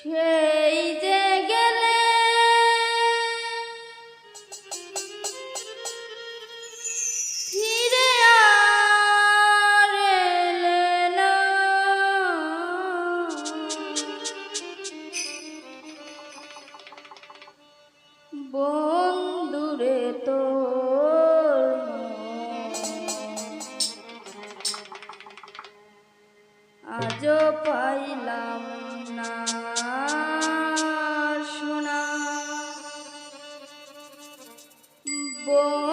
সেই গেলে ফিরে আর না। Boy.